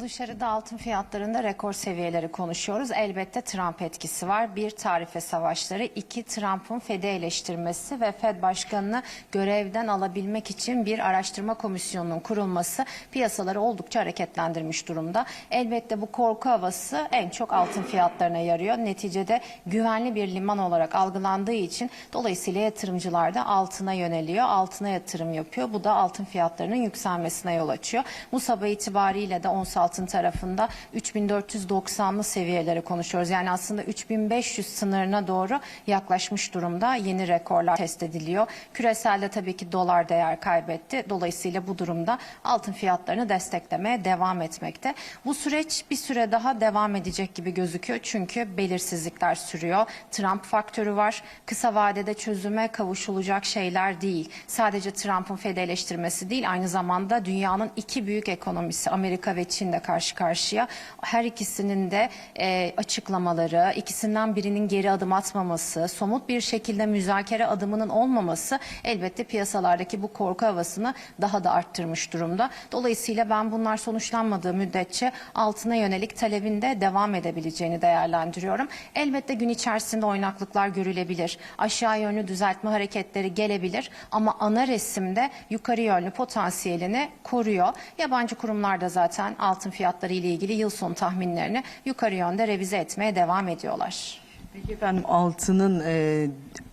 Dışarıda altın fiyatlarında rekor seviyeleri konuşuyoruz. Elbette Trump etkisi var. Bir tarife savaşları, iki Trump'ın Fed'i eleştirmesi ve Fed başkanını görevden alabilmek için bir araştırma komisyonunun kurulması piyasaları oldukça hareketlendirmiş durumda. Elbette bu korku havası en çok altın fiyatlarına yarıyor. Neticede güvenli bir liman olarak algılandığı için dolayısıyla yatırımcılar da altına yöneliyor. Altına yatırım yapıyor. Bu da altın fiyatlarının yükselmesine yol açıyor. Bu sabah itibariyle de ons altın tarafında 3490'lı seviyeleri konuşuyoruz. Yani aslında 3500 sınırına doğru yaklaşmış durumda. Yeni rekorlar test ediliyor. Küreselde tabii ki dolar değer kaybetti. Dolayısıyla bu durumda altın fiyatlarını desteklemeye devam etmekte. Bu süreç bir süre daha devam edecek gibi gözüküyor. Çünkü belirsizlikler sürüyor. Trump faktörü var. Kısa vadede çözüme kavuşulacak şeyler değil. Sadece Trump'ın Fed eleştirmesi değil, aynı zamanda dünyanın iki büyük ekonomisi Amerika ve Çin de karşı karşıya. Her ikisinin de e, açıklamaları, ikisinden birinin geri adım atmaması, somut bir şekilde müzakere adımının olmaması elbette piyasalardaki bu korku havasını daha da arttırmış durumda. Dolayısıyla ben bunlar sonuçlanmadığı müddetçe altına yönelik talebin de devam edebileceğini değerlendiriyorum. Elbette gün içerisinde oynaklıklar görülebilir. Aşağı yönlü düzeltme hareketleri gelebilir ama ana resimde yukarı yönlü potansiyelini koruyor. Yabancı kurumlar da zaten altın fiyatları ile ilgili yıl sonu tahminlerini yukarı yönde revize etmeye devam ediyorlar. Peki efendim altının e,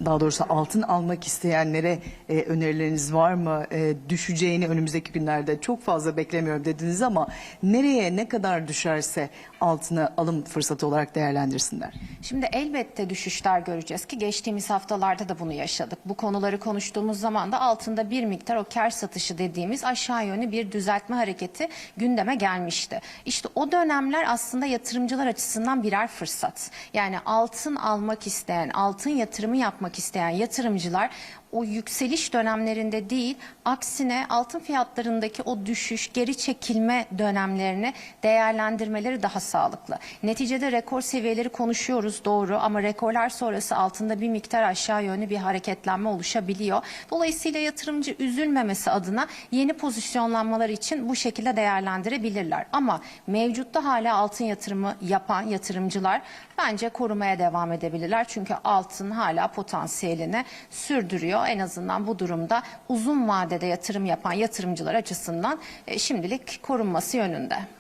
daha doğrusu altın almak isteyenlere e, önerileriniz var mı? E, düşeceğini önümüzdeki günlerde çok fazla beklemiyorum dediniz ama nereye ne kadar düşerse altını alım fırsatı olarak değerlendirsinler? Şimdi elbette düşüşler göreceğiz ki geçtiğimiz haftalarda da bunu yaşadık. Bu konuları konuştuğumuz zaman da altında bir miktar o kar satışı dediğimiz aşağı yönlü bir düzeltme hareketi gündeme gelmişti. İşte o dönemler aslında yatırımcılar açısından birer fırsat. Yani altın almak isteyen, altın yatırımı yapmak isteyen yatırımcılar o yükseliş dönemlerinde değil, aksine altın fiyatlarındaki o düşüş, geri çekilme dönemlerini değerlendirmeleri daha sağlıklı. Neticede rekor seviyeleri konuşuyoruz doğru ama rekorlar sonrası altında bir miktar aşağı yönlü bir hareketlenme oluşabiliyor. Dolayısıyla yatırımcı üzülmemesi adına yeni pozisyonlanmalar için bu şekilde değerlendirebilirler. Ama mevcutta hala altın yatırımı yapan yatırımcılar bence korumaya devam edebilirler. Çünkü altın hala potansiyelini sürdürüyor. En azından bu durumda uzun vadede yatırım yapan yatırımcılar açısından e, şimdilik korunması yönünde.